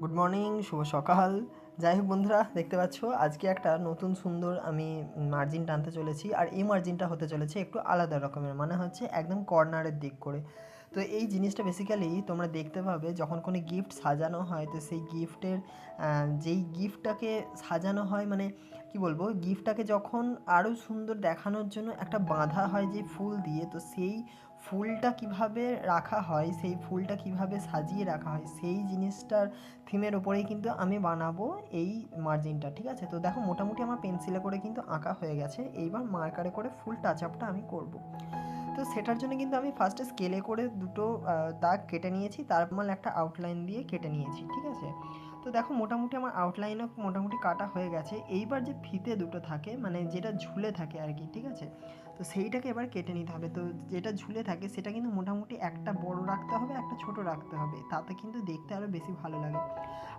Good morning শুভ সকাল। যাই হোক বন্ধুরা, দেখতে পাচ্ছ, আজকে একটা নতুন সুন্দর আমি মার্জিন টানতে চলেছি, আর এই মার্জিনটা হতে চলেছে একটু আলাদা রকমের মানে হচ্ছে একদম কর্নারের দিক করে। তো এই জিনিসটা বেসিক্যালি তোমরা দেখতে পাবে যখন কোনো গিফট সাজানো হয়, তো সেই গিফটের যেই গিফটটাকে সাজানো হয় মানে কি বলব গিফটটাকে যখন আরও সুন্দর দেখানোর জন্য একটা বাঁধা হয় যে ফুল দিয়ে, তো সেই ফুলটা কীভাবে রাখা হয়, সেই ফুলটা কীভাবে সাজিয়ে রাখা হয়, সেই জিনিসটার থিমের ওপরেই কিন্তু আমি বানাবো এই মার্জিনটা ঠিক আছে? তো দেখো মোটামুটি আমার পেন্সিলে করে কিন্তু আঁকা হয়ে গেছে, এইবার মার্কারে করে ফুল টাচ আপটা আমি করব। তো সেটার জন্য কিন্তু আমি ফার্স্টে স্কেলে করে দুটো দাগ কেটে নিয়েছি। তারপর একটা আউটলাইন দিয়ে কেটে নিয়েছি, ঠিক আছে? তো দেখো মোটামুটি আমার আউটলাইনও মোটামুটি কাটা হয়ে গেছে। এইবার যে ফিতে দুটো থাকে মানে যেটা ঝুলে থাকে আর কি, ঠিক আছে? তো সেইটাকে এবার কেটে নিতে হবে। তো যেটা ঝুলে থাকে, সেটা কিন্তু মোটামুটি বড় রাখতে হবে, একটা ছোট রাখতে হবে। তাতে কিন্তু দেখতে আরও বেশি ভালো লাগে।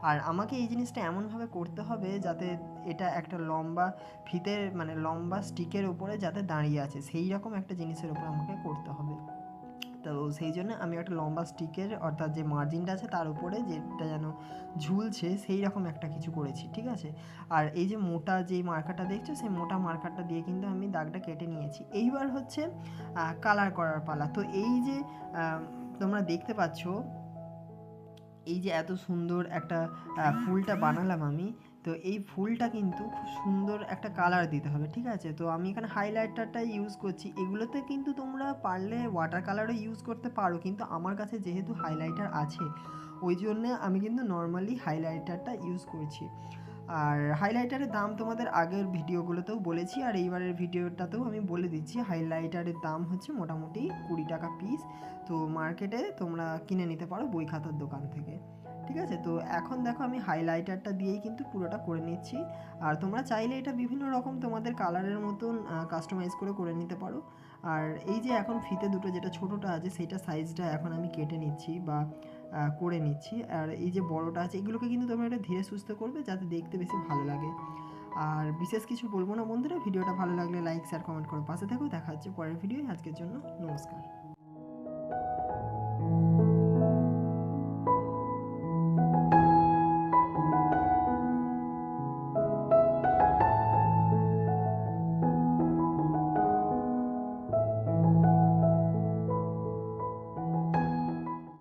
আর আমাকে এই জিনিসটা এমনভাবে করতে হবে যাতে এটা একটা লম্বা ফিতের মানে লম্বা স্টিকের উপরে যাতে দাঁড়িয়ে আছে। সেই রকম একটা জিনিসের উপর আমাকে করতে হবে। তো সেই জন্য আমি একটা লম্বা স্টিকের, অর্থাৎ যে মার্জিনটা আছে তার উপরে যেটা যেন ঝুলছে সেই রকম একটা কিছু করেছি, ঠিক আছে? আর এই যে মোটা যেই মার্কারটা দেখছ, সেই মোটা মার্কারটা দিয়ে কিন্তু আমি দাগটা কেটে নিয়েছি। এইবার হচ্ছে কালার করার পালা। তো এই যে তোমরা দেখতে পাচ্ছ, এই যে এত সুন্দর একটা ফুলটা বানালাম আমি, তো এই ফুলটা কিন্তু খুব সুন্দর একটা কালার দিতে হবে, ঠিক আছে? তো আমি এখানে হাইলাইটারটা ইউজ করছি, এগুলোতে কিন্তু তোমরা পারলে ওয়াটার কালারও ইউজ করতে পারো, কিন্তু আমার কাছে যেহেতু হাইলাইটার আছে, ওই জন্যে আমি কিন্তু নর্মালি হাইলাইটারটা ইউজ করছি। আর হাইলাইটারের দাম তোমাদের আগের ভিডিওগুলোতেও বলেছি, আর এইবারের ভিডিওটাতেও আমি বলে দিচ্ছি হাইলাইটারের দাম হচ্ছে মোটামুটি কুড়ি টাকা পিস তো মার্কেটে তোমরা কিনে নিতে পারো বই খাতার দোকান থেকে, ঠিক আছে? তো এখন দেখো আমি হাইলাইটারটা দিয়েই কিন্তু পুরোটা করে নিচ্ছি, আর তোমরা চাইলে এটা বিভিন্ন রকম তোমাদের কালারের মতন কাস্টমাইজ করে করে নিতে পারো, আর এই যে এখন ফিতে দুটো যেটা ছোটোটা আছে, সেটা সাইজটা এখন আমি কেটে নিচ্ছি, বা করে নিচ্ছি। আর এই যে বড়োটা আছে, এগুলোকে কিন্তু তোমরা একটা ধীরে সুস্থ করবে যাতে দেখতে বেশি ভালো লাগে। আর বিশেষ কিছু বলব না বন্ধুরা, ভিডিওটা ভালো লাগলে লাইক শেয়ার কমেন্ট করো পাশে থেকেও দেখা হচ্ছে পরের ভিডিও আজকের জন্য নমস্কার।